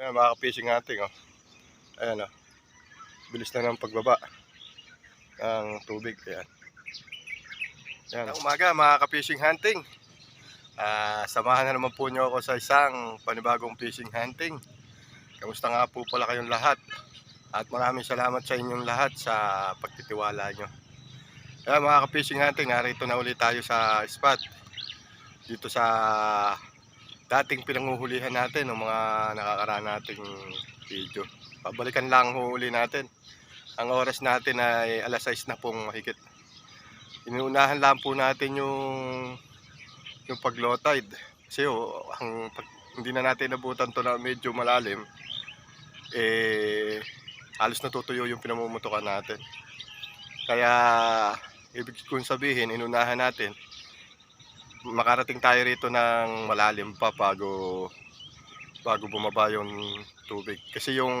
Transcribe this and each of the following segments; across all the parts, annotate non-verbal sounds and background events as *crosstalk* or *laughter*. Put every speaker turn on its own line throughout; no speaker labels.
Ayan, mga fishing natin, oh. Ayan, oh. Bilis na ng pagbaba ng tubig. Ayan. Ayan. Umaga, mga ka-fishing hunting. Ah, samahan na naman po nyo ako sa isang panibagong fishing hunting. Kamusta nga po pala kayong lahat? At maraming salamat sa inyong lahat sa pagtitiwala nyo. Ayan, mga ka-fishing hunting, narito na ulit tayo sa spot. Dito sa dating pinanguhulihan natin ng mga nakakaraan nating video. Pabalikan lang ang huli natin. Ang oras natin ay alas 6 na pong mahigit. Inuunahan lang po natin yung yung pag low tide. Kasi oh, ang pag, hindi na natin nabutan to na medyo malalim, eh halos natutuyo yung pinamumutukan natin. Kaya ibig kong sabihin, inunahan natin makarating tayo rito ng malalim pa bago bago bumaba yung tubig. Kasi yung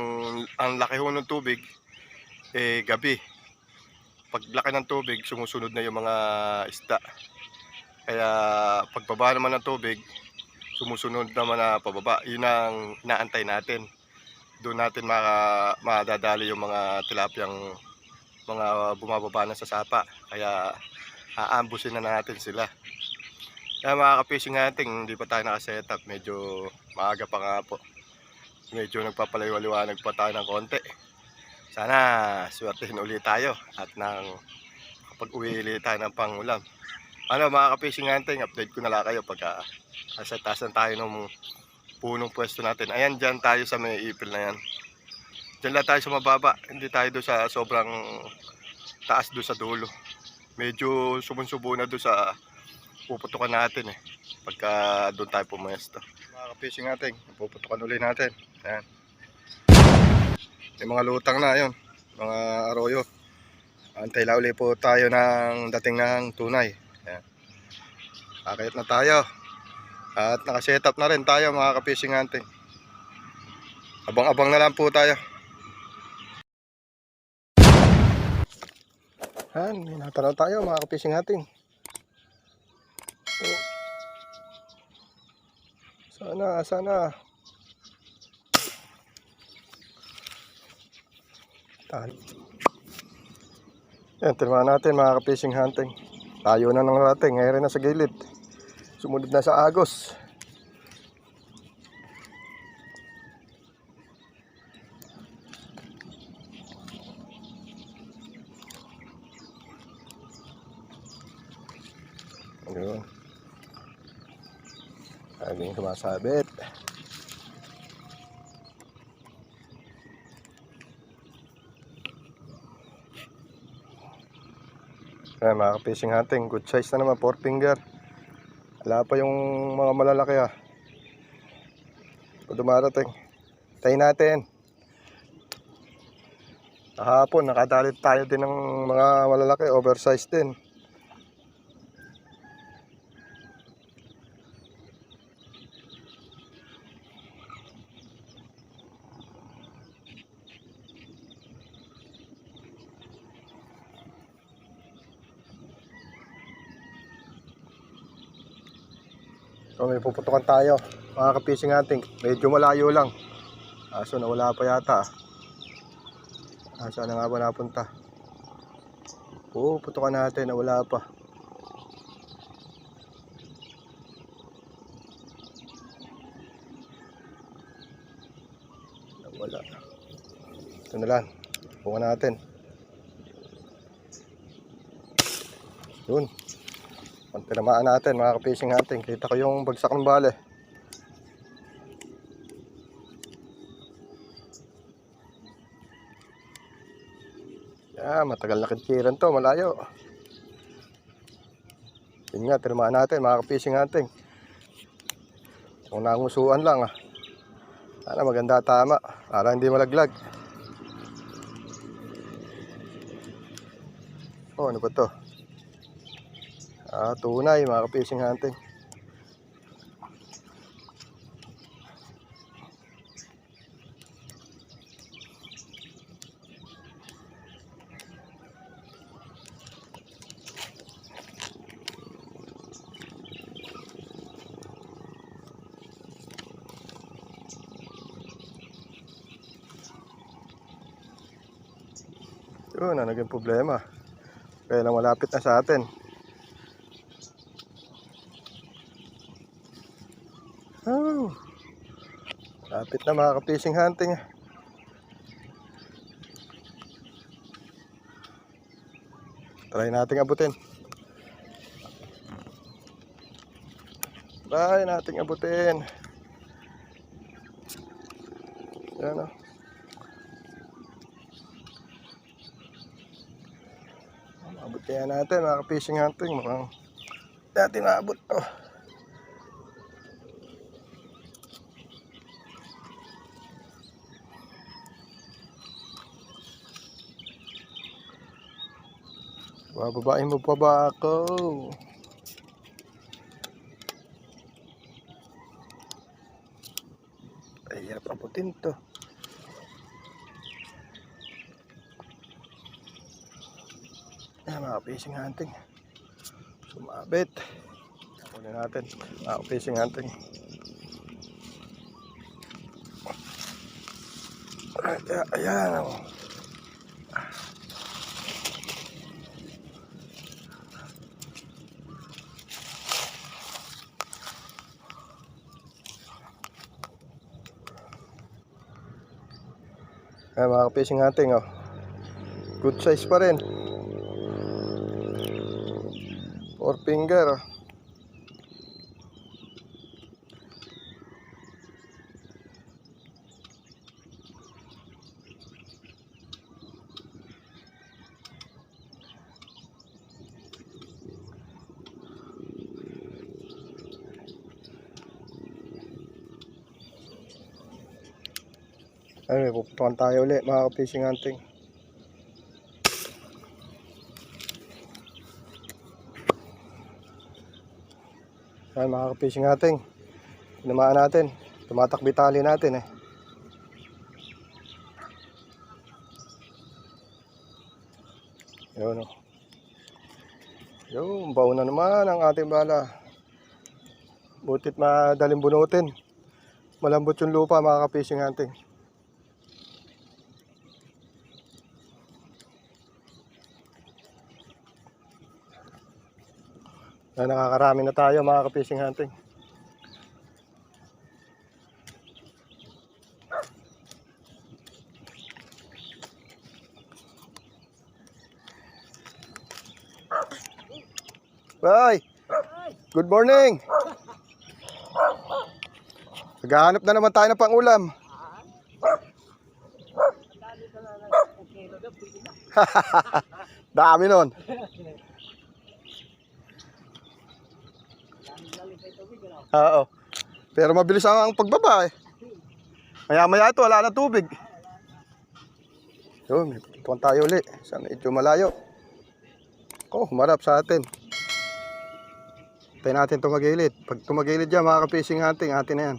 ang laki ho ng tubig eh gabi. Pag laki ng tubig, sumusunod na yung mga isda. Kaya pagbaba naman ng tubig, sumusunod naman na pababa. Yun ang inaantay natin. Doon natin maka, madadali yung mga tilapyang mga bumababa na sa sapa. Kaya aambusin na natin sila. Kaya mga ka-fishing natin, hindi pa tayo nakasetup. Medyo maaga pa nga po. Medyo nagpapaliwaliwanag pa tayo ng konti. Sana swertehin ulit tayo at nang kapag uwi ulit tayo ng pangulam. Ano mga ka-fishing natin, update ko na lang kayo pagka na tayo ng punong pwesto natin. Ayan, dyan tayo sa may ipil na yan. Dyan lang tayo sa mababa. Hindi tayo doon sa sobrang taas doon sa dulo. Medyo sumunsubo na doon sa puputukan natin eh. Pagka doon tayo pumesto. Mga ka-fishing natin, puputukan ulit natin. Ayan. Yung mga lutang na yun. Mga arroyo. Antay lang ulit po tayo ng dating ng tunay. Ayan. Kakayat na tayo. At nakasetup na rin tayo mga ka-fishing natin. Abang-abang na lang po tayo. Yan, natanaw tayo mga ka-fishing natin. Sana, sana. Tan. Yan, tinamaan natin mga ka-fishing hunting. Tayo na ng rating, ngayon na sa gilid. Sumunod na sa agos. Ayun. Laging sumasabit. Ayan mga ka-fishing hunting, good size na naman, 4 finger. Wala pa yung mga malalaki ah. Pag dumarating. Tayo natin. Kahapon, nakadalit tayo din ng mga malalaki, oversized din. So may puputukan tayo. Mga kapising natin. Medyo malayo lang. Aso nawala pa yata. ah. Asa na nga ba napunta? Oo, putukan natin. Nawala pa. Nawala. Ito na lang. Putukan natin. Yun. Ang tinamaan natin mga ka-fishing natin. Kita ko yung bagsak ng bale. Yeah, matagal na kitkiran to, malayo. Yun nga, tinamaan natin mga ka-fishing natin. Kung nangusuan lang ah. Sana maganda tama. Para hindi malaglag. Oh, ano ba to? ah, tunay mga ka-fishing hunting. Yun na naging problema? Kaya lang malapit na sa atin. Lapit na mga ka-fishing hunting. Try nating abutin. Try nating abutin. Yan o. Maabot kaya natin mga fishing hunting. Mukhang natin maabot to. Bababain mo pa ba ako? Ay, hirap abutin to. Ayan, mga fishing hunting. Sumabit. Kunin natin. Mga fishing hunting. Ayan, ayan. oh. Ayan, mga fishing hunting. Oh. Good size pa rin. Four finger. Oh. Ay, may pupuntahan tayo ulit mga fishing hunting. Ay, mga fishing hunting. Tinamaan natin. Tumatakbi tali natin eh. Yun o. Yun, baon na naman ang ating bala. Butit madaling bunutin. Malambot yung lupa mga ka-fishing hunting. Na nakakarami na tayo mga ka-fishing hunting. Bye! Good morning! Naghahanap na naman tayo ng pangulam. *laughs* Dami nun. Oo. Pero mabilis ang pagbaba eh. Maya maya ito, wala na tubig. Yun, may pupuntahan tayo uli. Sa medyo malayo. Oh, marap sa atin. Tayo natin tumagilid. Pag tumagilid yan, mga ka-fishing hunting, atin na yan.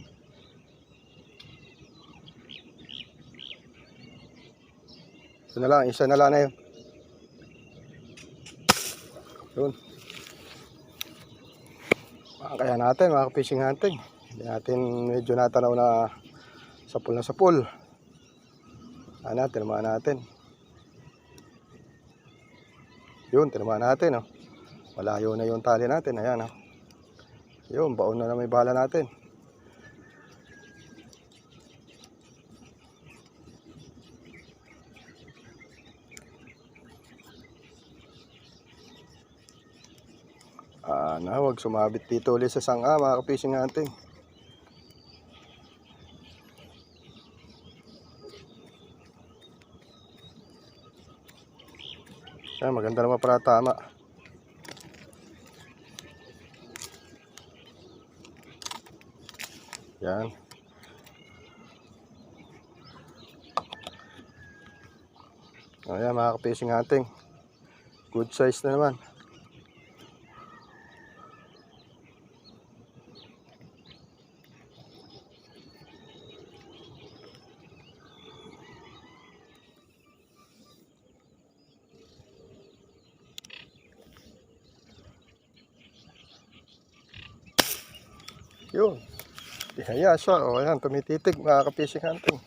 Isa na lang, isa na lang na yun. Yun. Ah, Kaya natin mga fishing hunting. Hindi natin medyo natanaw na sapul na sapul. Ano natin, tinamaan natin. Yun, tinamaan natin. Oh. Malayo na yung tali natin. Ayan. Oh. Yun, baon na na may bala natin. Ah, na, wag sumabit dito ulit sa sanga, mga ka-fishing hunting. Yan, maganda naman para tama. Yan. Ayan, mga ka-fishing. Good size na naman. kaya siya. O, ayan, tumititig mga ka-fishing hunting.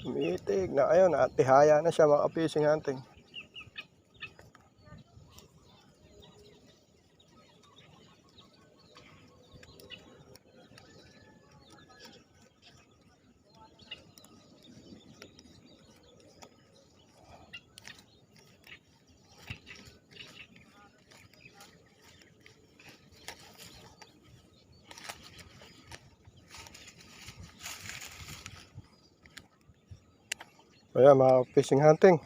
Tumitig na, ayun, natihaya na siya mga ka-fishing hunting. Ayan mga fishing hunting.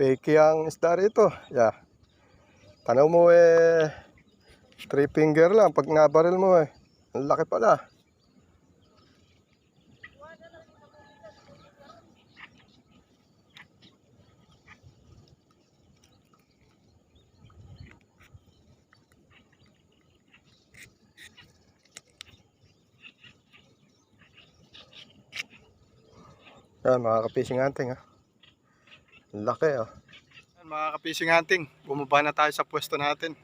Peki ang isda rito. Yeah. Tanaw mo eh, three finger lang pag nabaril mo eh. Ang laki pala. Yan mga ka-fishing ha. Ang laki oh. Yan, mga ka-fishing bumaba na tayo sa pwesto natin.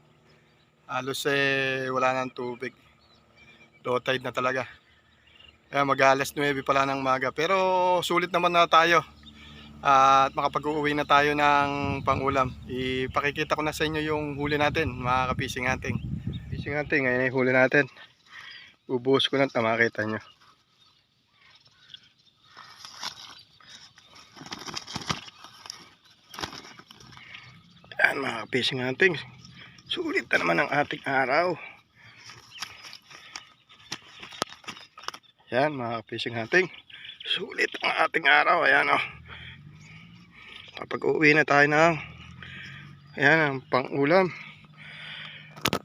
Halos eh wala nang tubig. Low tide na talaga. Kaya mag alas 9 pala ng maga. Pero sulit naman na tayo. At makapag-uwi na tayo ng pangulam. Ipakikita ko na sa inyo yung huli natin, mga ka-fishing hunting. Fishing ngayon yung huli natin. Ubuhos ko na makita nyo. Yan mga fishing hunting. Sulit na naman ang ating araw. Yan mga fishing hunting. Sulit ang ating araw. Ayan o. Oh. Kapag uwi na tayo ng Ayan ang pang-ulam.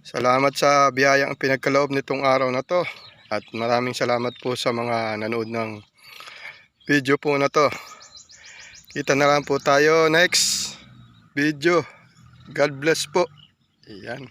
Salamat sa biyayang pinagkaloob nitong araw na to. At maraming salamat po sa mga nanood ng video po na to. Kita na lang po tayo next video. God bless po. Ayan.